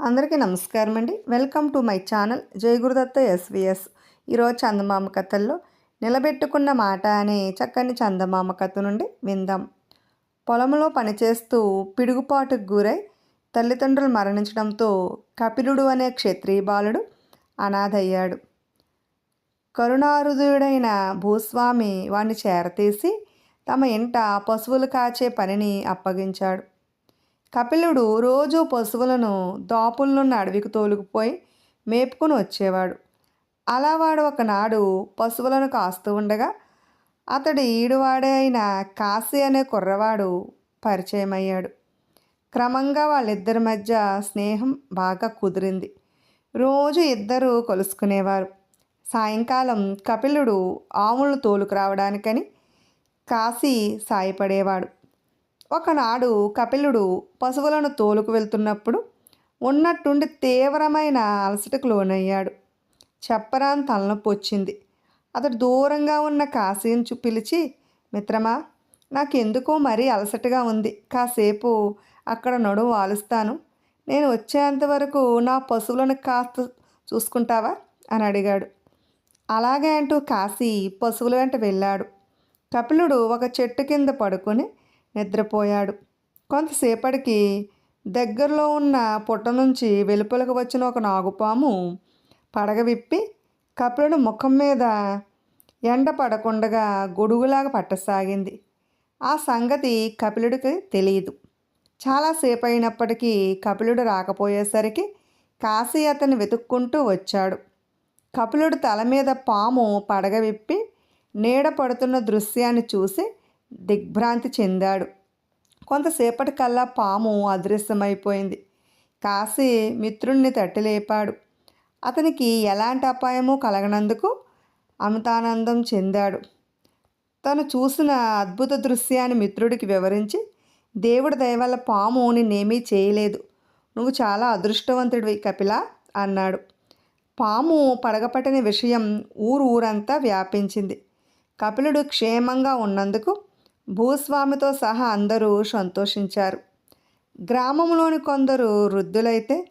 అందరికీ నమస్కారం అండి. Welcome to my channel Jayagurudatta SVS. ఈరోజు చందమామ కథల్లో నిలబెట్టుకున్న మాట అనే చక్కని చందమామ కథ నుండి విందాం. పొలంలో పనిచేస్తూ పిడుగుపాటుకు గురై తల్లిదండ్రులు మరణించడంతో కపిలుడు అనే క్షత్రియ బాలుడు అనాథయ్యాడు. కరుణారుదుడైన భూస్వామి వాణ్ణి చేరతీసి తమ ఇంట పశువులు కాచే పనిని అప్పగించాడు. కపిలుడు రోజు పశువులను దాపులను అడవికి తోలుకుపోయి మేపుకొని వచ్చేవాడు. అలా వాడు ఒకనాడు పశువులను కాస్తూ ఉండగా అతడి ఈడువాడే అయిన కాశీ అనే కుర్రవాడు పరిచయమయ్యాడు. క్రమంగా వాళ్ళిద్దరి మధ్య స్నేహం బాగా కుదిరింది. రోజు ఇద్దరు కలుసుకునేవారు. సాయంకాలం కపిలుడు ఆవులను తోలుకురావడానికని కాశీ సాయపడేవాడు. ఒకనాడు కపిలుడు పశువులను తోలుకు వెళ్తున్నప్పుడు ఉన్నట్టుండి తీవ్రమైన అలసటకు లోనయ్యాడు. చెప్పరాని తలనొప్పి వచ్చింది. అతడు దూరంగా ఉన్న కాశీని పిలిచి మిత్రమా నాకెందుకో మరీ అలసటగా ఉంది. కాసేపు అక్కడ నడుము వాలుస్తాను. నేను వచ్చేంత వరకు నా పశువులను కాస్త చూసుకుంటావా? అని అడిగాడు. అలాగే అంటూ కాశీ పశువుల వెంట వెళ్ళాడు. కపిలుడు ఒక చెట్టు కింద పడుకొని నిద్రపోయాడు. కొంతసేపటికి దగ్గరలో ఉన్న పుట్ట నుంచి వెలుపలకు వచ్చిన ఒక నాగుపాము పడగ విప్పి కపిలుడు ముఖం మీద ఎండ పడకుండగా గొడుగులాగా పట్టసాగింది. ఆ సంగతి కపిలుడికి తెలియదు చాలాసేపు అయినప్పటికీ కపిలుడు రాకపోయేసరికి కాశీ అతన్ని వెతుక్కుంటూ వచ్చాడు. కపిలుడు తల మీద పాము పడగ విప్పి నీడ పడుతున్న దృశ్యాన్ని చూసి దిగ్భ్రాంతి చెందాడు. కొంతసేపటికల్లా పాము అదృశ్యమైపోయింది. కాశీ మిత్రుణ్ణి తట్టిలేపాడు. అతనికి ఎలాంటి అపాయము కలగనందుకు అమితానందం చెందాడు. తను చూసిన అద్భుత దృశ్యాన్ని మిత్రుడికి వివరించి దేవుడి దయవల్ల పాము నిన్నేమీ చేయలేదు. నువ్వు చాలా అదృష్టవంతుడివి కపిల అన్నాడు. పాము పడగపట్టిన విషయం ఊరు ఊరంతా వ్యాపించింది. కపిలుడు క్షేమంగా ఉన్నందుకు భూస్వామితో సహా అందరూ సంతోషించారు. గ్రామంలోని కొందరు వృద్ధులైతే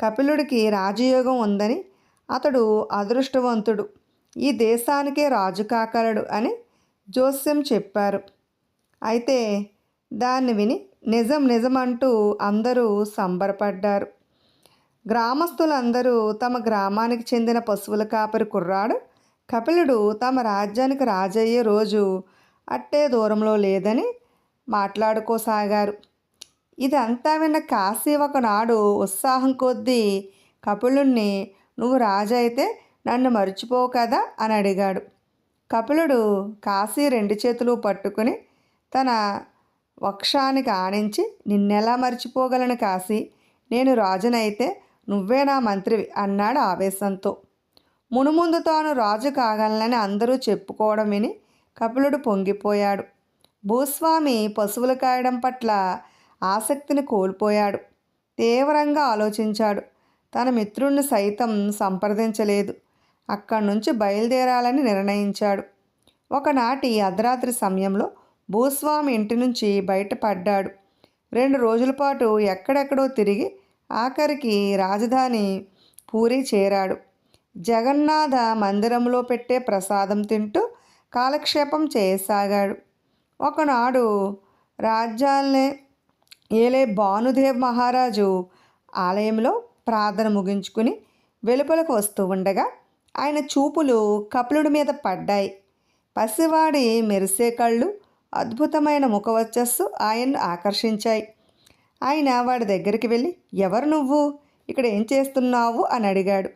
కపిలుడికి రాజయోగం ఉందని అతడు అదృష్టవంతుడు. ఈ దేశానికే రాజు కాకలడు అని జోస్యం చెప్పారు. అయితే దాన్ని విని నిజం నిజమంటూ అందరూ సంబరపడ్డారు. గ్రామస్తులందరూ తమ గ్రామానికి చెందిన పశువుల కాపరి కుర్రాడు కపిలుడు తమ రాజ్యానికి రాజయ్యే రోజు అట్టే దూరంలో లేదని మాట్లాడుకోసాగారు ఇదంతా విన్న కాశీ ఒకనాడు ఉత్సాహం కొద్దీ కపిలుణ్ణి నువ్వు రాజు అయితే నన్ను మర్చిపోవు కదా? అని అడిగాడు. కపిలుడు కాశీ రెండు చేతులు పట్టుకుని తన వక్షానికి ఆనించి నిన్నెలా మర్చిపోగలను కాశీ? నేను రాజునైతే నువ్వే నా మంత్రివి అన్నాడు ఆవేశంతో. మునుముందు తాను రాజు కాగలనని అందరూ చెప్పుకోవడం విని కపిలుడు పొంగిపోయాడు. భూస్వామి పశువులు కాయడం పట్ల ఆసక్తిని కోల్పోయాడు. తీవ్రంగా ఆలోచించాడు. తన మిత్రుణ్ణి సైతం సంప్రదించలేదు. అక్కడి నుంచి బయలుదేరాలని నిర్ణయించాడు. ఒకనాటి అర్ధరాత్రి సమయంలో భూస్వామి ఇంటి నుంచి బయటపడ్డాడు. రెండు రోజుల పాటు ఎక్కడెక్కడో తిరిగి ఆఖరికి రాజధాని పూరి చేరాడు. జగన్నాథ మందిరంలో పెట్టే ప్రసాదం తింటూ కాలక్షేపం చేయసాగాడు. ఒకనాడు రాజ్యాలనే ఏలే భానుదేవ్ మహారాజు ఆలయంలో ప్రార్థన ముగించుకుని వెలుపలకు వస్తూ ఉండగా ఆయన చూపులు కపిలుడి మీద పడ్డాయి. పసివాడి మెరిసే కళ్ళు అద్భుతమైన ముఖవచ్చస్సు ఆయన్ను ఆకర్షించాయి. ఆయన వాడి దగ్గరికి వెళ్ళి ఎవరు నువ్వు? ఇక్కడ ఏం చేస్తున్నావు? అని అడిగాడు.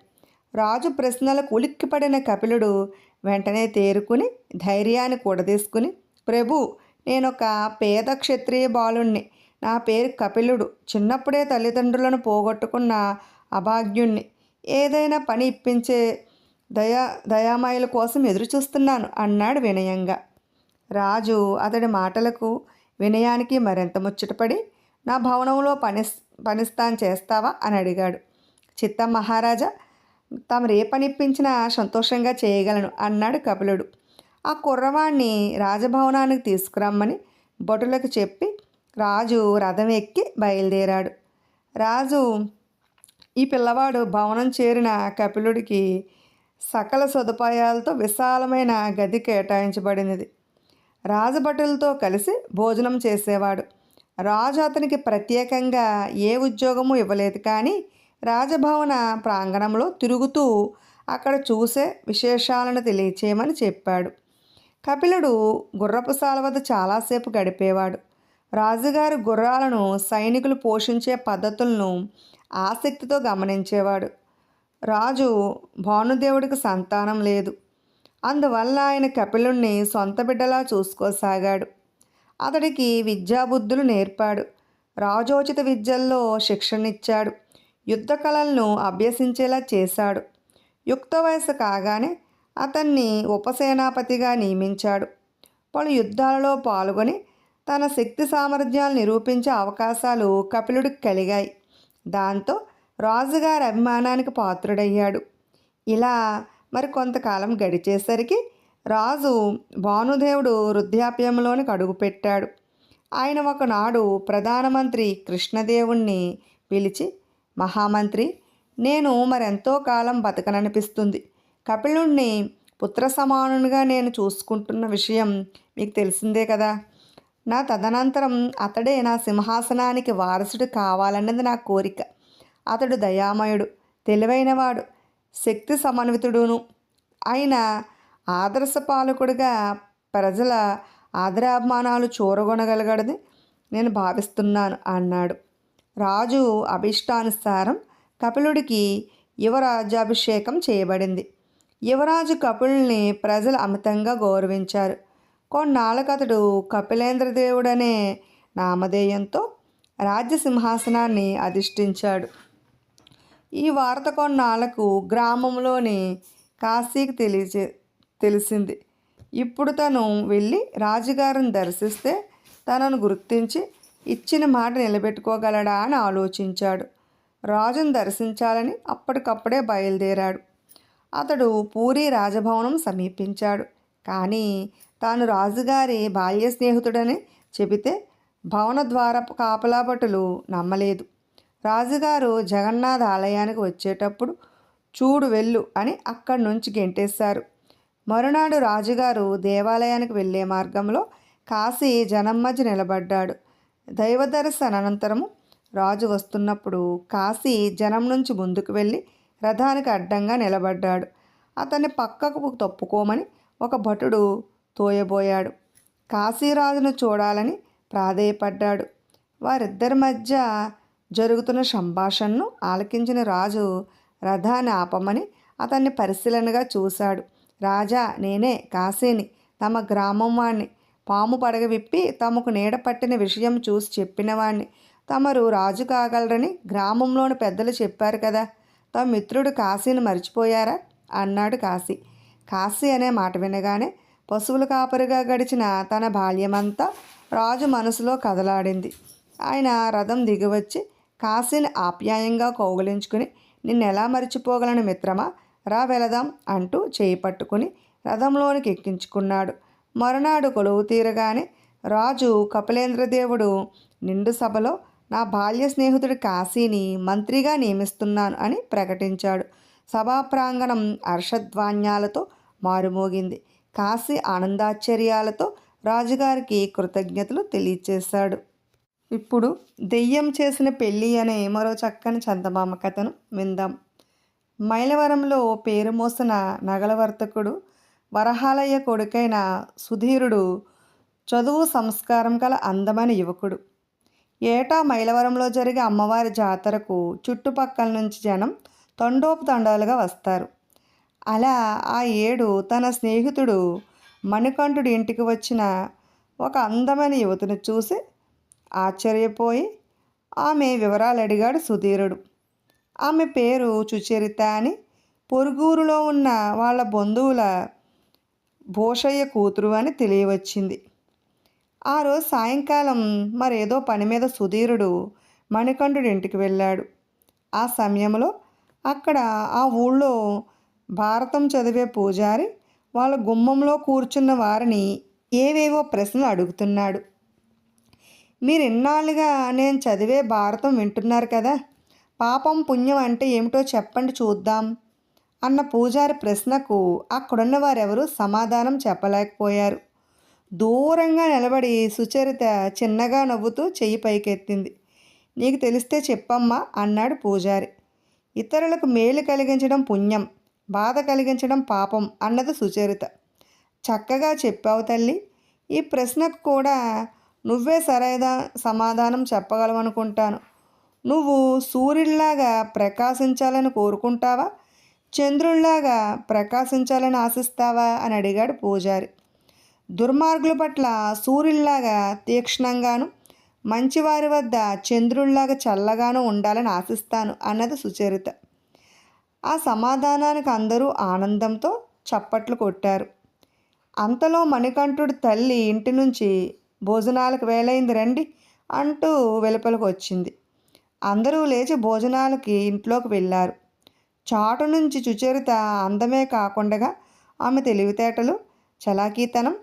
రాజు ప్రశ్నలకు ఉలిక్కిపడిన కపిలుడు వెంటనే తేరుకుని ధైర్యాన్ని కూడదీసుకుని ప్రభు నేనొక పేద క్షత్రియ బాలుణ్ణి. నా పేరు కపిలుడు. చిన్నప్పుడే తల్లిదండ్రులను పోగొట్టుకున్న అభాగ్యుణ్ణి. ఏదైనా పని ఇప్పించే దయా దయామాయుల కోసం ఎదురుచూస్తున్నాను అన్నాడు వినయంగా. రాజు అతడి మాటలకు వినయానికి మరింత ముచ్చటపడి నా భవనంలో పని పనిస్తాను చేస్తావా? అని అడిగాడు. చిత్త మహారాజా తాము ఏ ఇప్పించినా సంతోషంగా చేయగలను అన్నాడు కపిలుడు. ఆ కుర్రవాణ్ణి రాజభవనానికి తీసుకురమ్మని భటులకు చెప్పి రాజు రథం ఎక్కి బయలుదేరాడు. రాజు ఈ పిల్లవాడు భవనం చేరిన కపిలుడికి సకల సదుపాయాలతో విశాలమైన గది కేటాయించబడినది. రాజభటులతో కలిసి భోజనం చేసేవాడు. రాజు అతనికి ప్రత్యేకంగా ఏ ఉద్యోగము ఇవ్వలేదు కానీ రాజభవన ప్రాంగణంలో తిరుగుతూ అక్కడ చూసే విశేషాలను తెలియచేయమని చెప్పాడు. కపిలుడు గుర్రపు సాల వద్ద చాలాసేపు గడిపేవాడు. రాజుగారి గుర్రాలను సైనికులు పోషించే పద్ధతులను ఆసక్తితో గమనించేవాడు. రాజు భానుదేవుడికి సంతానం లేదు. అందువల్ల ఆయన కపిలుణ్ణి సొంత బిడ్డలా చూసుకోసాగాడు. అతడికి విద్యాబుద్ధులు నేర్పాడు. రాజోచిత విద్యల్లో శిక్షణిచ్చాడు యుద్ధ కళలను అభ్యసించేలా చేశాడు. యుక్త వయసు కాగానే అతన్ని ఉపసేనాపతిగా నియమించాడు. పలు యుద్ధాలలో పాల్గొని తన శక్తి సామర్థ్యాలు నిరూపించే అవకాశాలు కపిలుడికి కలిగాయి. దాంతో రాజుగారి అభిమానానికి పాత్రుడయ్యాడు. ఇలా మరి కొంతకాలం గడిచేసరికి రాజు భానుదేవుడు వృద్ధాప్యంలోనికి అడుగుపెట్టాడు. ఆయన ఒకనాడు ప్రధానమంత్రి కృష్ణదేవుణ్ణి పిలిచి మహామంత్రి నేను మరెంతో కాలం బతకననిపిస్తుంది. కపిలుణ్ణి పుత్ర సమానునిగా నేను చూసుకుంటున్న విషయం మీకు తెలిసిందే కదా. నా తదనంతరం అతడే నా సింహాసనానికి వారసుడు కావాలన్నది నా కోరిక. అతడు దయామయుడు తెలివైనవాడు శక్తి సమన్వితుడును. ఆయన ఆదర్శ పాలకుడిగా ప్రజల ఆదరాభిమానాలు చూరగొనగలగడని నేను భావిస్తున్నాను అన్నాడు. రాజు అభిష్టానుసారం కపిలుడికి యువరాజాభిషేకం చేయబడింది. యువరాజు కపిల్ని ప్రజలు అమితంగా గౌరవించారు. కొన్నాళ్ళకతడు కపిలేంద్రదేవుడనే నామధేయంతో రాజ్యసింహాసనాన్ని అధిష్ఠించాడు. ఈ వార్త కొన్నాళ్ళకు గ్రామంలోని కాశీకి తెలియచే తెలిసింది. ఇప్పుడు తను వెళ్ళి రాజుగారిని దర్శిస్తే తనను గుర్తించి ఇచ్చిన మాట నిలబెట్టుకోగలడా అని ఆలోచించాడు. రాజును దర్శించాలని అప్పటికప్పుడే బయలుదేరాడు. అతడు పూరి రాజభవనం సమీపించాడు. కానీ తాను రాజుగారి బాల్య స్నేహితుడని చెబితే భవన ద్వార కాపలాభటులు నమ్మలేదు. రాజుగారు జగన్నాథ్ ఆలయానికి వచ్చేటప్పుడు చూడు వెళ్ళు అని అక్కడి నుంచి గెంటేశారు. మరునాడు రాజుగారు దేవాలయానికి వెళ్ళే మార్గంలో కాశీ జనం మధ్య నిలబడ్డాడు. దైవ దర్శనానంతరము రాజు వస్తున్నప్పుడు కాశీ జనం నుంచి ముందుకు వెళ్ళి రథానికి అడ్డంగా నిలబడ్డాడు. అతన్ని పక్కకు తప్పుకోమని ఒక భటుడు తోయబోయాడు. కాశీరాజును చూడాలని ప్రాధేయపడ్డాడు. వారిద్దరి మధ్య జరుగుతున్న సంభాషణను ఆలకించిన రాజు రథాన్ని ఆపమని అతన్ని పరిశీలనగా చూశాడు. రాజా నేనే కాశీని తమ గ్రామం వాణ్ణి. పాము పడగ విప్పి తమకు నీడ పట్టిన విషయం చూసి చెప్పినవాణ్ణి. తమరు రాజు కాగలరని గ్రామంలోని పెద్దలు చెప్పారు కదా. తమ మిత్రుడు కాశీని మర్చిపోయారా? అన్నాడు కాశీ. కాశీ అనే మాట వినగానే పశువుల కాపరిగా గడిచిన తన బాల్యమంతా రాజు మనసులో కదలాడింది. ఆయన రథం దిగివచ్చి కాశీని ఆప్యాయంగా కౌగులించుకుని నిన్నెలా ఎలా మర్చిపోగలను మిత్రమా? రా వెళదాం అంటూ చేయి పట్టుకుని రథంలోనికి ఎక్కించుకున్నాడు. మరునాడు కొలువు తీరగానే రాజు కపిలేంద్రదేవుడు నిండు సభలో నా బాల్య స్నేహితుడు కాశీని మంత్రిగా నియమిస్తున్నాను అని ప్రకటించాడు. సభా ప్రాంగణం హర్షధ్వాన్యాలతో మారుమోగింది. కాశీ ఆనందాశ్చర్యాలతో రాజుగారికి కృతజ్ఞతలు తెలియచేశాడు. ఇప్పుడు దెయ్యం చేసిన పెళ్ళి అనే మరో చక్కని చందమామ కథను విందాం. మైలవరంలో పేరు మోసిన నగల వర్తకుడు వరహాలయ్య కొడుకైన సుధీరుడు చదువు సంస్కారం గల అందమైన యువకుడు. ఏటా మైలవరంలో జరిగే అమ్మవారి జాతరకు చుట్టుపక్కల నుంచి జనం తండోపతండాలుగా వస్తారు. అలా ఆ ఏడు తన స్నేహితుడు మణికంఠుడి ఇంటికి వచ్చిన ఒక అందమైన యువతిని చూసి ఆశ్చర్యపోయి ఆమె వివరాలు అడిగాడు సుధీరుడు. ఆమె పేరు సుచరిత అని పొరుగురులో ఉన్న వాళ్ళ బంధువుల భూషయ్య కూతురు అని తెలియవచ్చింది. ఆ రోజు సాయంకాలం మరేదో పని మీద సుధీరుడు మణికంఠుడి ఇంటికి వెళ్ళాడు. ఆ సమయంలో అక్కడ ఆ ఊళ్ళో భారతం చదివే పూజారి వాళ్ళ గుమ్మంలో కూర్చున్న వారిని ఏవేవో ప్రశ్నలు అడుగుతున్నాడు. మీరు ఇన్నాళ్ళుగా నేను చదివే భారతం వింటున్నారు కదా. పాపం పుణ్యం అంటే ఏమిటో చెప్పండి చూద్దాం. అన్న పూజారి ప్రశ్నకు అక్కడున్న వారెవరూ సమాధానం చెప్పలేకపోయారు. దూరంగా నిలబడి సుచరిత చిన్నగా నవ్వుతూ చెయ్యి పైకెత్తింది. నీకు తెలిస్తే చెప్పమ్మా అన్నాడు పూజారి. ఇతరులకు మేలు కలిగించడం పుణ్యం బాధ కలిగించడం పాపం అన్నది సుచరిత. చక్కగా చెప్పావు తల్లి. ఈ ప్రశ్నకు కూడా నువ్వే సరైన సమాధానం చెప్పగలవనుకుంటాను. నువ్వు సూర్యుడిలాగా ప్రకాశించాలని కోరుకుంటావా? చంద్రుల్లాగా ప్రకాశించాలని ఆశిస్తావా అని అడిగాడు పూజారి. దుర్మార్గుల పట్ల సూర్యుల్లాగా తీక్ష్ణంగాను మంచివారి వద్ద చంద్రుల్లాగా చల్లగాను ఉండాలని ఆశిస్తాను అన్నది సుచరిత. ఆ సమాధానానికి అందరూ ఆనందంతో చప్పట్లు కొట్టారు. అంతలో మణికంఠుడి తల్లి ఇంటి నుంచి భోజనాలకు వేలైంది రండి అంటూ వెలుపలకు వచ్చింది. అందరూ లేచి భోజనాలకి ఇంట్లోకి వెళ్ళారు. చాటు నుంచి చుచరిత అందమే కాకుండా ఆమె తెలివితేటలు చలాకీతనం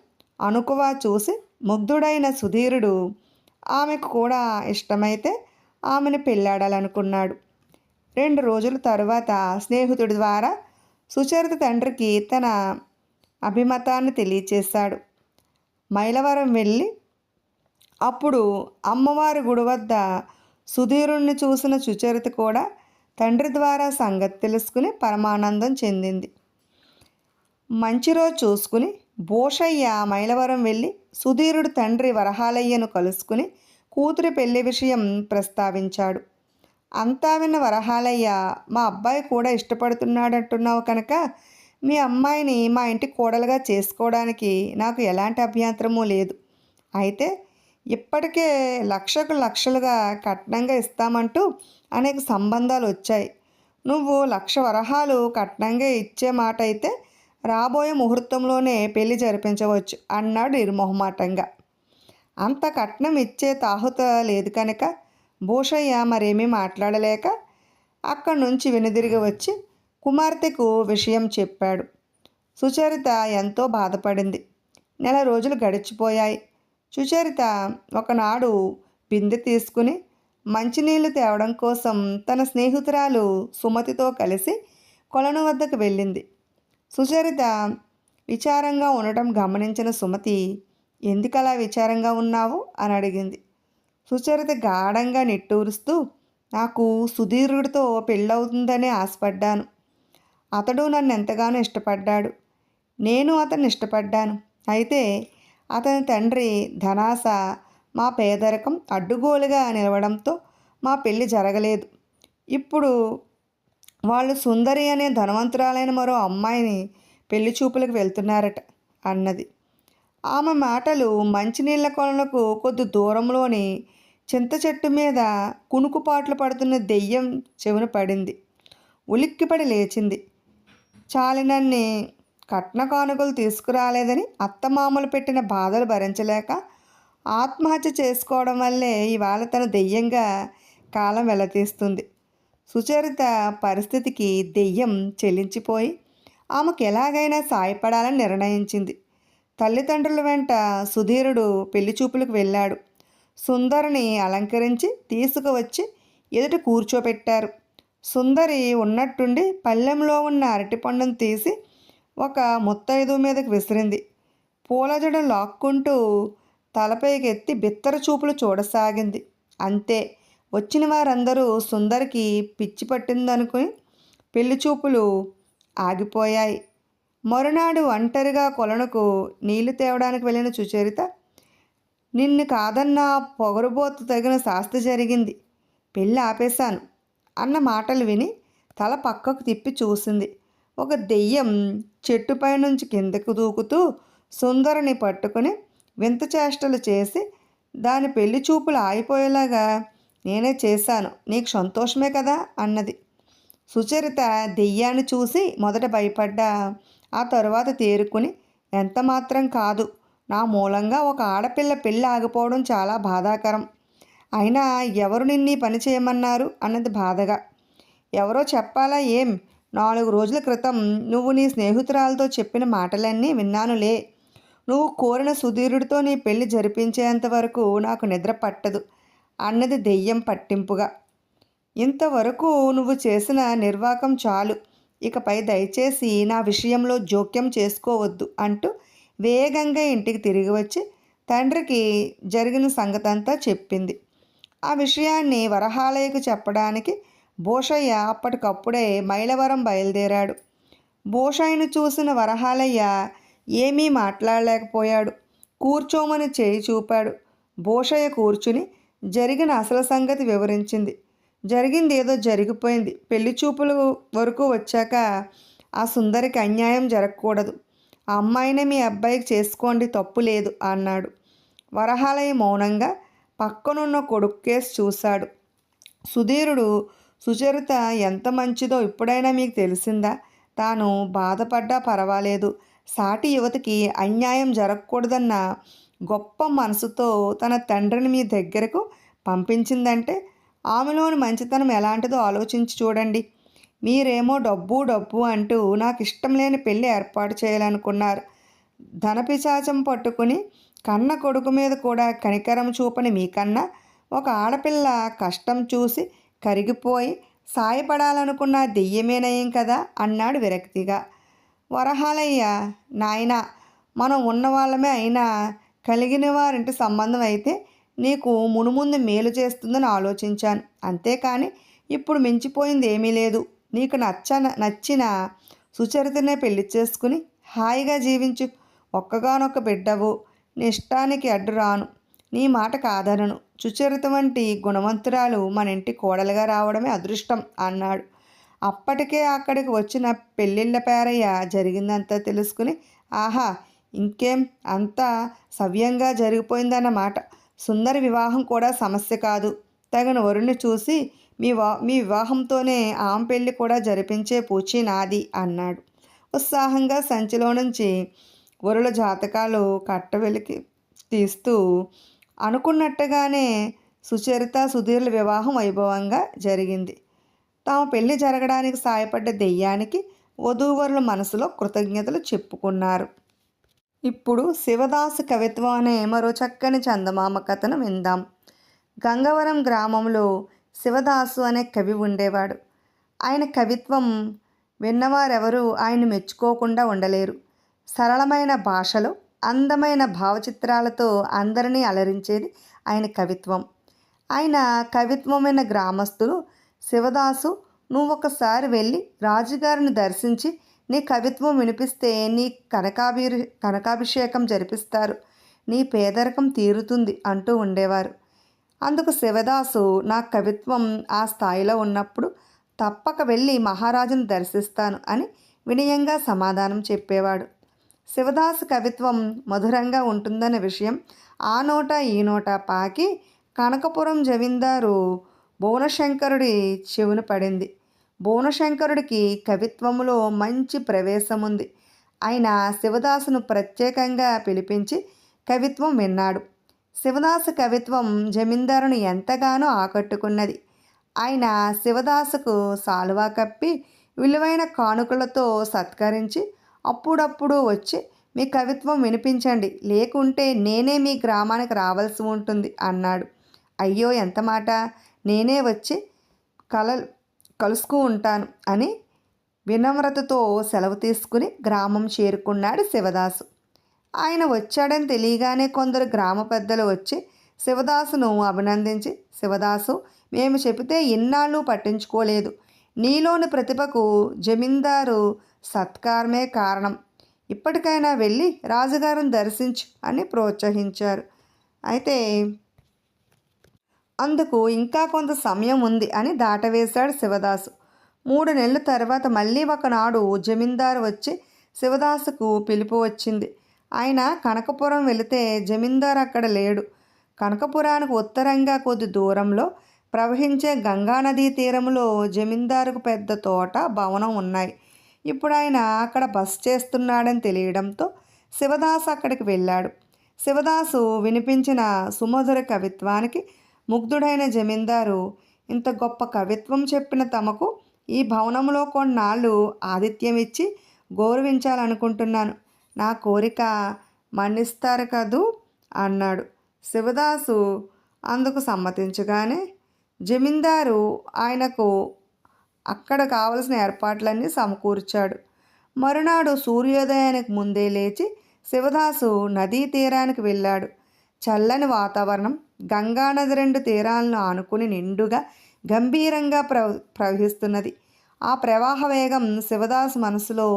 అణుకువ చూసి ముగ్ధుడైన సుధీరుడు ఆమెకు కూడా ఇష్టమైతే ఆమెను పెళ్ళాడాలనుకున్నాడు. రెండు రోజుల తరువాత స్నేహితుడి ద్వారా సుచరిత తండ్రికి తన అభిమతాన్ని తెలియచేశాడు. మైలవరం వెళ్ళి అప్పుడు అమ్మవారి గుడి వద్ద సుధీరుణ్ణి చూసిన సుచరిత కూడా తండ్రి ద్వారా సంగతి తెలుసుకుని పరమానందం చెందింది. మంచి రోజు చూసుకుని భూషయ్య మైలవరం వెళ్ళి సుధీరుడు తండ్రి వరహాలయ్యను కలుసుకుని కూతురి పెళ్ళి విషయం ప్రస్తావించాడు. అంతా విన్న వరహాలయ్య మా అబ్బాయి కూడా ఇష్టపడుతున్నాడంటున్నావు కనుక మీ అమ్మాయిని మా ఇంటి కోడలుగా చేసుకోవడానికి నాకు ఎలాంటి అభ్యంతరమూ లేదు. అయితే ఇప్పటికే లక్షకు లక్షలుగా కట్నంగా ఇస్తామంటూ అనేక సంబంధాలు వచ్చాయి. నువ్వు లక్ష వరహాలు కట్నంగా ఇచ్చే మాట అయితే రాబోయే ముహూర్తంలోనే పెళ్ళి జరిపించవచ్చు అన్నాడు నిర్మోహమాటంగా. అంత కట్నం ఇచ్చే తాహుత లేదు కనుక భూషయ్య మరేమీ మాట్లాడలేక అక్కడి నుంచి వెనుదిరిగి వచ్చి కుమార్తెకు విషయం చెప్పాడు. సుచరిత ఎంతో బాధపడింది. నెల రోజులు గడిచిపోయాయి. సుచరిత ఒకనాడు బిందె తీసుకుని మంచినీళ్ళు తేవడం కోసం తన స్నేహితురాలు సుమతితో కలిసి కొలను వద్దకు వెళ్ళింది. సుచరిత విచారంగా ఉండటం గమనించిన సుమతి ఎందుకలా విచారంగా ఉన్నావు? అని అడిగింది. సుచరిత గాఢంగా నిట్టూరుస్తూ నాకు సుధీరుడితో పెళ్ళవుతుందనే ఆశపడ్డాను. అతడు నన్ను ఎంతగానో ఇష్టపడ్డాడు. నేను అతన్ని ఇష్టపడ్డాను. అయితే అతని తండ్రి ధనాస మా పేదరికం అడ్డుగోలుగా నిలవడంతో మా పెళ్ళి జరగలేదు. ఇప్పుడు వాళ్ళు సుందరి అనే ధనవంతురాలైన మరో అమ్మాయిని పెళ్ళి చూపులకు వెళ్తున్నారట అన్నది. ఆమె మాటలు మంచినీళ్ళ కొలనుకు కొద్ది దూరంలోని చింత చెట్టు మీద కునుకుపాట్లు పడుతున్న దెయ్యం చెవిన పడింది. ఉలిక్కిపడి లేచింది. చాలినన్ని కట్న కానుకలు తీసుకురాలేదని అత్తమామలు పెట్టిన బాధలు భరించలేక ఆత్మహత్య చేసుకోవడం వల్లే ఇవాళ తన దెయ్యంగా కాలం వెలతీస్తుంది. సుచరిత పరిస్థితికి దెయ్యం చెల్లించిపోయి ఆమెకు ఎలాగైనా సాయపడాలని నిర్ణయించింది. తల్లిదండ్రుల వెంట సుధీరుడు పెళ్ళి చూపులకు వెళ్ళాడు. సుందరిని అలంకరించి తీసుకువచ్చి ఎదుట కూర్చోపెట్టారు. సుందరి ఉన్నట్టుండి పల్లెంలో ఉన్న అరటిపండును తీసి ఒక ముత్తైదు మీదకి విసిరింది. పూలజడ లాక్కుంటూ తలపైకెత్తి బిత్తర చూపులు చూడసాగింది. అంతే వచ్చిన వారందరూ సుందరికి పిచ్చి పట్టిందనుకుని పెళ్ళి చూపులు ఆగిపోయాయి. మరునాడు ఒంటరిగా కొలనుకు నీళ్ళు తేవడానికి వెళ్ళిన సుచరిత నిన్ను కాదన్న పొగరుబోతు తగిన శాస్తి జరిగింది. పెళ్ళి ఆపేశాను అన్న మాటలు విని తల పక్కకు తిప్పి చూసింది. ఒక దెయ్యం చెట్టుపై నుంచి కిందకు దూకుతూ సుందరిని పట్టుకుని వింత చేష్టలు చేసి దాని పెళ్ళి చూపులు ఆగిపోయేలాగా నేనే చేశాను నీకు సంతోషమే కదా అన్నది. సుచరిత దెయ్యాన్ని చూసి మొదట భయపడ్డా ఆ తరువాత తేరుకుని ఎంత మాత్రం కాదు నా మూలంగా ఒక ఆడపిల్ల పెళ్ళి ఆగిపోవడం చాలా బాధాకరం. అయినా ఎవరు నిన్నీ పని చేయమన్నారు అన్నది బాధగా. ఎవరో చెప్పాలా ఏం? నాలుగు రోజుల క్రితం నువ్వు నీ స్నేహితురాలతో చెప్పిన మాటలన్నీ విన్నానులే. నువ్వు కోరిన సుధీరుడితో నీ పెళ్ళి జరిపించేంత వరకు నాకు నిద్ర పట్టదు. అన్నది దెయ్యం పట్టింపుగా. ఇంతవరకు నువ్వు చేసిన నిర్వాకం చాలు. ఇకపై దయచేసి నా విషయంలో జోక్యం చేసుకోవద్దు అంటూ వేగంగా ఇంటికి తిరిగి వచ్చి తండ్రికి జరిగిన సంగతంతా చెప్పింది. ఆ విషయాన్ని వరహాలయకు చెప్పడానికి భూషయ్య అప్పటికప్పుడే మైలవరం బయలుదేరాడు. భూషయ్యను చూసిన వరహాలయ్య ఏమీ మాట్లాడలేకపోయాడు. కూర్చోమని చేయి చూపాడు. భూషయ్య కూర్చుని జరిగిన అసలు సంగతి వివరించింది. జరిగింది ఏదో జరిగిపోయింది. పెళ్ళి చూపుల వరకు వచ్చాక ఆ సుందరికి అన్యాయం జరగకూడదు. ఆ అమ్మాయినే మీ అబ్బాయికి చేసుకోండి తప్పు లేదు అన్నాడు. వరహాలయ్య మౌనంగా పక్కనున్న కొడుక్కేసి చూశాడు. సుధీరుడు సుచరిత ఎంత మంచిదో ఇప్పుడైనా మీకు తెలిసిందా? తాను బాధపడ్డా పర్వాలేదు. సాటి యువతికి అన్యాయం జరగకూడదన్న గొప్ప మనసుతో తన తండ్రిని మీ దగ్గరకు పంపించిందంటే ఆమెలోని మంచితనం ఎలాంటిదో ఆలోచించి చూడండి. మీరేమో డబ్బు డబ్బు అంటూ నాకు ఇష్టం లేని పెళ్ళి ఏర్పాటు చేయాలనుకున్నారు. ధనపిశాచం పట్టుకుని కన్న కొడుకు మీద కూడా కనికరం చూపని మీకన్నా ఒక ఆడపిల్ల కష్టం చూసి కరిగిపోయి సాయపడాలనుకున్న దెయ్యమేనయం కదా అన్నాడు విరక్తిగా. వరహాలయ్య నాయన మనం ఉన్నవాళ్ళమే అయినా కలిగిన వారింటి సంబంధం అయితే నీకు మునుముందు మేలు చేస్తుందని ఆలోచించాను. అంతేకాని ఇప్పుడు మించిపోయింది ఏమీ లేదు. నీకు నచ్చ నచ్చిన సుచరితనే పెళ్ళి చేసుకుని హాయిగా జీవించు. ఒక్కగానొక్క బిడ్డవు. నీ ఇష్టానికి అడ్డు రాను నీ మాట కాదనను సుచరిత వంటి గుణవంతురాలు మన ఇంటి కోడలుగా రావడమే అదృష్టం అన్నాడు. అప్పటికే అక్కడికి వచ్చిన పెళ్ళిళ్ళ పేరయ్య జరిగిందంతా తెలుసుకుని ఆహా ఇంకేం అంతా సవ్యంగా జరిగిపోయిందన్నమాట. సుందర వివాహం కూడా సమస్య కాదు. తగిన వరుణ్ణి చూసి మీ వా మీ వివాహంతోనే ఆమె పెళ్ళి కూడా జరిపించే పూచి నాది అన్నాడు. ఉత్సాహంగా సంచిలో నుంచి వరుల జాతకాలు కట్ట వెలికి తీస్తూ అనుకున్నట్టుగానే సుచరిత సుధీర్ల వివాహం వైభవంగా జరిగింది. తమ పెళ్ళి జరగడానికి సాయపడ్డ దెయ్యానికి వధూవరుల మనసులో కృతజ్ఞతలు చెప్పుకున్నారు. ఇప్పుడు శివదాసు కవిత్వం అనే మరో చక్కని చందమామ కథను విందాం. గంగవరం గ్రామంలో శివదాసు అనే కవి ఉండేవాడు. ఆయన కవిత్వం విన్నవారెవరూ ఆయన మెచ్చుకోకుండా ఉండలేరు. సరళమైన భాషలో అందమైన భావచిత్రాలతో అందరినీ అలరించేది ఆయన కవిత్వం. ఆయన కవిత్వమైన గ్రామస్తులు శివదాసు నువ్వు ఒకసారి వెళ్ళి రాజుగారిని దర్శించి నీ కవిత్వం వినిపిస్తే నీ కనకాభి కనకాభిషేకం జరిపిస్తారు. నీ పేదరికం తీరుతుంది అంటూ ఉండేవారు. అందుకు శివదాసు నా కవిత్వం ఆ స్థాయిలో ఉన్నప్పుడు తప్పక వెళ్ళి మహారాజును దర్శిస్తాను అని వినయంగా సమాధానం చెప్పేవాడు. శివదాసు కవిత్వం మధురంగా ఉంటుందనే విషయం ఆ నోట ఈ నోట పాకి కనకపురం జమీందారు భువనశంకరుడి చెవున పడింది. భువనశంకరుడికి కవిత్వంలో మంచి ప్రవేశం ఉంది ఆయన శివదాసును ప్రత్యేకంగా పిలిపించి కవిత్వం విన్నాడు. శివదాసు కవిత్వం జమీందారును ఎంతగానో ఆకట్టుకున్నది. ఆయన శివదాసుకు సాలువా కప్పి విలువైన కానుకలతో సత్కరించి అప్పుడప్పుడు వచ్చి మీ కవిత్వం వినిపించండి. లేకుంటే నేనే మీ గ్రామానికి రావాల్సి ఉంటుంది అన్నాడు. అయ్యో ఎంత మాట? నేనే వచ్చి కల కలుసుకు ఉంటాను అని వినమ్రతతో సెలవు తీసుకుని గ్రామం చేరుకున్నాడు శివదాసు. ఆయన వచ్చాడని తెలియగానే కొందరు గ్రామ పెద్దలు వచ్చి శివదాసును అభినందించి శివదాసు మేము చెబితే ఇన్నాళ్ళు పట్టించుకోలేదు. నీలోని ప్రతిభకు జమీందారు సత్కారమే కారణం. ఇప్పటికైనా వెళ్ళి రాజుగారిని దర్శించు అని ప్రోత్సహించారు. అయితే అందుకు ఇంకా కొంత సమయం ఉంది అని దాటవేశాడు శివదాసు. మూడు నెలల తర్వాత మళ్ళీ ఒకనాడు జమీందారు వచ్చి శివదాసుకు పిలుపు వచ్చింది. ఆయన కనకపురం వెళితే జమీందారు అక్కడ లేడు. కనకపురానికి ఉత్తరంగా కొద్ది దూరంలో ప్రవహించే గంగానదీ తీరంలో జమీందారుకు పెద్ద తోట భవనం ఉన్నాయి. ఇప్పుడు ఆయన అక్కడ బస్ చేస్తున్నాడని తెలియడంతో శివదాస్ అక్కడికి వెళ్ళాడు. శివదాసు వినిపించిన సుమధుర కవిత్వానికి ముగ్ధుడైన జమీందారు ఇంత గొప్ప కవిత్వం చెప్పిన తమకు ఈ భవనంలో కొన్నాళ్ళు ఆతిథ్యం ఇచ్చి గౌరవించాలనుకుంటున్నాను. నా కోరిక మన్నిస్తారు కదూ? అన్నాడు. శివదాసు అందుకు సమ్మతించగానే జమీందారు ఆయనకు అక్కడ కావలసిన ఏర్పాట్లన్నీ సమకూర్చాడు. మరునాడు సూర్యోదయానికి ముందే లేచి శివదాసు నదీ తీరానికి వెళ్ళాడు. చల్లని వాతావరణం గంగానది రెండు తీరాలను ఆనుకుని నిండుగా గంభీరంగా ప్రవ ప్రవహిస్తున్నది. ఆ ప్రవాహ వేగం శివదాసు మనసులో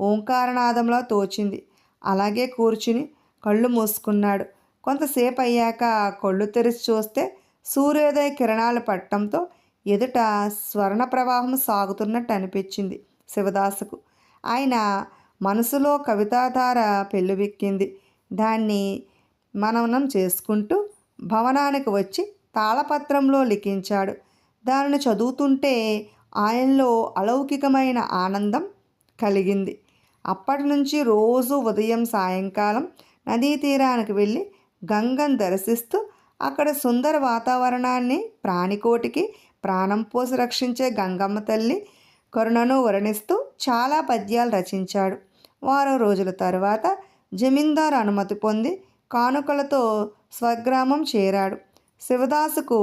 ఓంకారనాదంలో తోచింది. అలాగే కూర్చుని కళ్ళు మూసుకున్నాడు. కొంతసేపు అయ్యాక కళ్ళు తెరిచి చూస్తే సూర్యోదయ కిరణాలు పట్టడంతో ఎదుట స్వర్ణ ప్రవాహం సాగుతున్నట్టు అనిపించింది శివదాసుకు. ఆయన మనసులో కవితాధార పెళ్ళుబెక్కింది. దాన్ని మననం చేసుకుంటూ భవనానికి వచ్చి తాళపత్రంలో లిఖించాడు. దానిని చదువుతుంటే ఆయనలో అలౌకికమైన ఆనందం కలిగింది. అప్పటి నుంచి రోజు ఉదయం సాయంకాలం నదీ తీరానికి వెళ్ళి గంగను దర్శిస్తూ అక్కడ సుందర వాతావరణాన్ని ప్రాణికోటికి ప్రాణం పోసి రక్షించే గంగమ్మ తల్లి కరుణను వర్ణిస్తూ చాలా పద్యాలు రచించాడు. వారం రోజుల తర్వాత జమీందారు అనుమతి పొంది కానుకలతో స్వగ్రామం చేరాడు. శివదాసుకు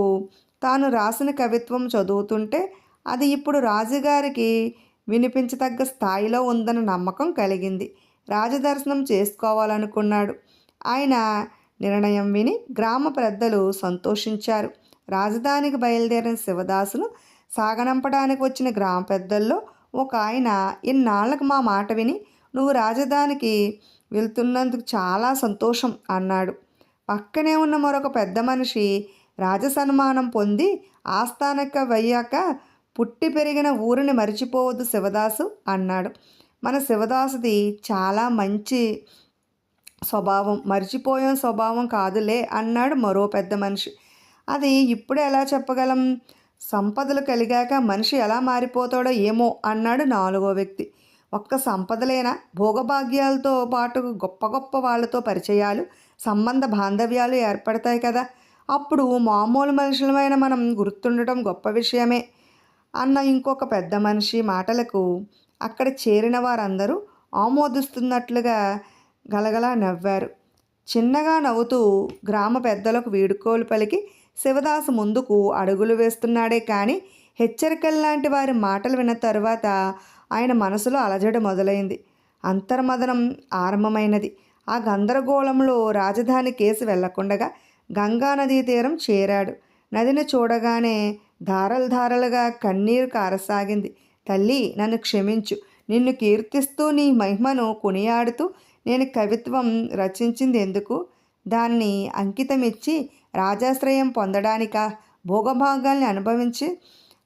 తాను రాసిన కవిత్వం చదువుతుంటే అది ఇప్పుడు రాజుగారికి వినిపించతగ్గ స్థాయిలో ఉందన్న నమ్మకం కలిగింది. రాజదర్శనం చేసుకోవాలనుకున్నాడు. ఆయన నిర్ణయం విని గ్రామ పెద్దలు సంతోషించారు. రాజధానికి బయలుదేరిన శివదాసును సాగనంపడానికి వచ్చిన గ్రామ పెద్దల్లో ఒక ఆయన ఇన్నాళ్ళకు మా మాట విని నువ్వు రాజధానికి వెళ్తున్నందుకు చాలా సంతోషం అన్నాడు. పక్కనే ఉన్న మరొక పెద్ద మనిషి రాజసన్మానం పొంది ఆస్థానక వయ్యాక పుట్టి పెరిగిన ఊరిని మరిచిపోవద్దు శివదాసు అన్నాడు. మన శివదాసుది చాలా మంచి స్వభావం మర్చిపోయే స్వభావం కాదులే అన్నాడు మరో పెద్ద మనిషి. అది ఇప్పుడు ఎలా చెప్పగలం? సంపదలు కలిగాక మనిషి ఎలా మారిపోతాడో ఏమో అన్నాడు నాలుగో వ్యక్తి. ఒక్క సంపదలేనా? భోగభాగ్యాలతో పాటు గొప్ప గొప్ప వాళ్ళతో పరిచయాలు సంబంధ బాంధవ్యాలు ఏర్పడతాయి కదా. అప్పుడు మామూలు మనుషులమైన మనం గుర్తుండటం గొప్ప విషయమే. అన్న ఇంకొక పెద్ద మనిషి మాటలకు అక్కడ చేరిన వారందరూ ఆమోదిస్తున్నట్లుగా గలగలా నవ్వారు. చిన్నగా నవ్వుతూ గ్రామ పెద్దలకు వీడుకోలు పలికి శివదాసు ముందుకు అడుగులు వేస్తున్నాడే కానీ హెచ్చరికల్లాంటి వారి మాటలు విన్న తరువాత ఆయన మనసులో అలజడి మొదలైంది. అంతర్మదనం ఆరంభమైనది. ఆ గందరగోళంలో రాజధాని కేసు వెళ్ళకుండగా గంగానదీ తీరం చేరాడు. నదిని చూడగానే ధారలు ధారలుగా కన్నీరు కారసాగింది. తల్లి నన్ను క్షమించు. నిన్ను కీర్తిస్తూ నీ మహిమను కొనియాడుతూ నేను కవిత్వం రచించింది ఎందుకు? దాన్ని అంకితమిచ్చి రాజాశ్రయం పొందడానిక? భోగభాగాల్ని అనుభవించి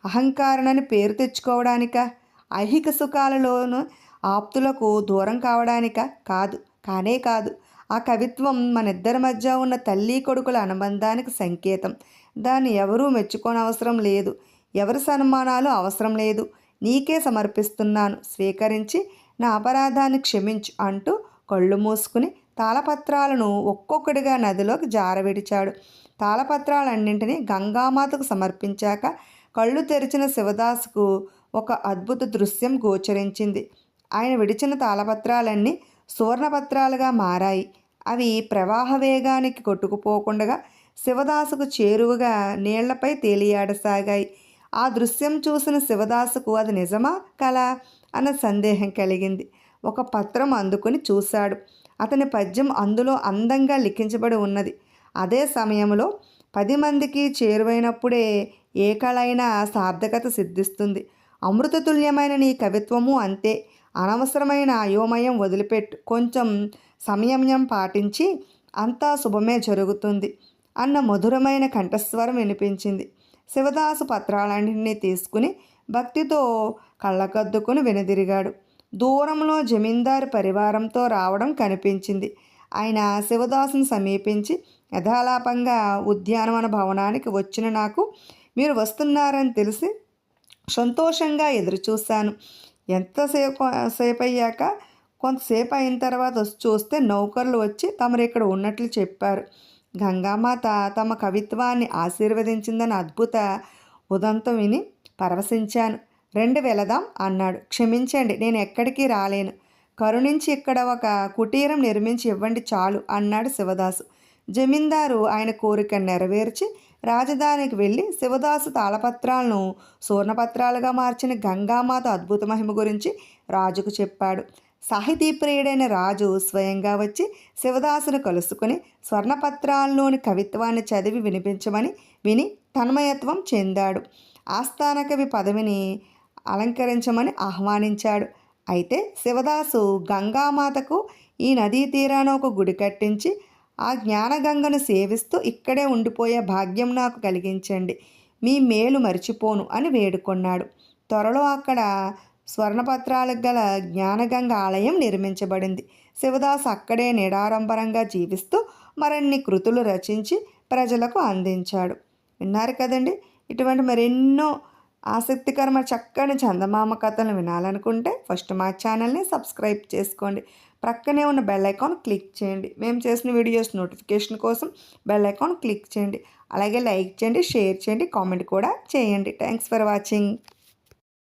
అహంకారణని పేరు తెచ్చుకోవడానిక? ఐహిక సుఖాలలోను ఆప్తులకు దూరం కావడానిక? కాదు కానే కాదు. ఆ కవిత్వం మన ఇద్దరి మధ్య ఉన్న తల్లి కొడుకుల అనుబంధానికి సంకేతం. దాన్ని ఎవరూ మెచ్చుకోనవసరం లేదు. ఎవరి సన్మానాలు అవసరం లేదు. నీకే సమర్పిస్తున్నాను. స్వీకరించి నా అపరాధాన్ని క్షమించు అంటూ కళ్ళు మూసుకుని తాళపత్రాలను ఒక్కొక్కటిగా నదిలోకి జారవిడిచాడు. తాళపత్రాలన్నింటినీ గంగామాతకు సమర్పించాక కళ్ళు తెరిచిన శివదాసుకు ఒక అద్భుత దృశ్యం గోచరించింది. ఆయన విడిచిన తాళపత్రాలన్నీ సువర్ణపత్రాలుగా మారాయి. అవి ప్రవాహ వేగానికి కొట్టుకుపోకుండా శివదాసుకు చేరువగా నీళ్ళపై తేలియాడసాగాయి. ఆ దృశ్యం చూసిన శివదాసుకు అది నిజమా కల? అన్న సందేహం కలిగింది. ఒక పత్రం అందుకుని చూశాడు. అతని పద్యం అందులో అందంగా లిఖించబడి ఉన్నది. అదే సమయంలో పది మందికి చేరువైనప్పుడే ఏ కళైనా సార్థకత సిద్ధిస్తుంది. అమృతతుల్యమైన నీ కవిత్వము అంతే. అనవసరమైన అయోమయం వదిలిపెట్టు. కొంచెం సంయమయం పాటించి అంతా శుభమే జరుగుతుంది అన్న మధురమైన కంఠస్వరం వినిపించింది. శివదాసు పత్రాలన్నింటినీ తీసుకుని భక్తితో కళ్ళకద్దుకుని వెనుదిరిగాడు. దూరంలో జమీందారు పరివారంతో రావడం కనిపించింది. ఆయన శివదాసును సమీపించి యథాలాపంగా ఉద్యానవన భవనానికి వచ్చిన నాకు మీరు వస్తున్నారని తెలిసి సంతోషంగా ఎదురుచూశాను. ఎంతసేపు సేపు అయ్యాక కొంతసేపు అయిన తర్వాత వచ్చి చూస్తే నౌకర్లు వచ్చి తమరు ఇక్కడ ఉన్నట్లు చెప్పారు. గంగామాత తమ కవిత్వాన్ని ఆశీర్వదించిందని అద్భుత ఉదంతం విని పరవశించాను. రెండు వెళదాం అన్నాడు. క్షమించండి నేను ఎక్కడికి రాలేను. కరుణించి ఇక్కడ ఒక కుటీరం నిర్మించి ఇవ్వండి చాలు అన్నాడు శివదాసు. జమీందారు ఆయన కోరిక నెరవేర్చి రాజధానికి వెళ్ళి శివదాసు తాళపత్రాలను సువర్ణపత్రాలుగా మార్చిన గంగామాత అద్భుత మహిమ గురించి రాజుకు చెప్పాడు. సాహితీ ప్రియుడైన రాజు స్వయంగా వచ్చి శివదాసును కలుసుకుని స్వర్ణపత్రాల్లోని కవిత్వాన్ని చదివి వినిపించమని విని తన్మయత్వం చెందాడు. ఆస్థాన కవి పదవిని అలంకరించమని ఆహ్వానించాడు. అయితే శివదాసు గంగామాతకు ఈ నదీ తీరాన ఒక గుడి కట్టించి ఆ జ్ఞానగంగను సేవిస్తూ ఇక్కడే ఉండిపోయే భాగ్యం నాకు కలిగించండి. మీ మేలు మరిచిపోను అని వేడుకొన్నాడు. త్వరలో అక్కడ స్వర్ణపత్రాలకు గల జ్ఞానగంగ ఆలయం నిర్మించబడింది. శివదాస్ అక్కడే నిడారంభరంగా జీవిస్తూ మరిన్ని కృతులు రచించి ప్రజలకు అందించాడు. విన్నారు కదండి? ఇటువంటి మరెన్నో ఆసక్తికరమైన చక్కని చందమామ కథలు వినాలనుకుంటే ఫస్ట్ మా ఛానల్ని సబ్స్క్రైబ్ చేసుకోండి. ప్రక్కనే ఉన్న బెల్ ఐకాన్ క్లిక్ చేయండి. మేము చేసిన వీడియోస్ నోటిఫికేషన్ కోసం బెల్ ఐకాన్ క్లిక్ చేయండి. అలాగే లైక్ చేయండి షేర్ చేయండి కామెంట్ కూడా చేయండి. Thanks for watching.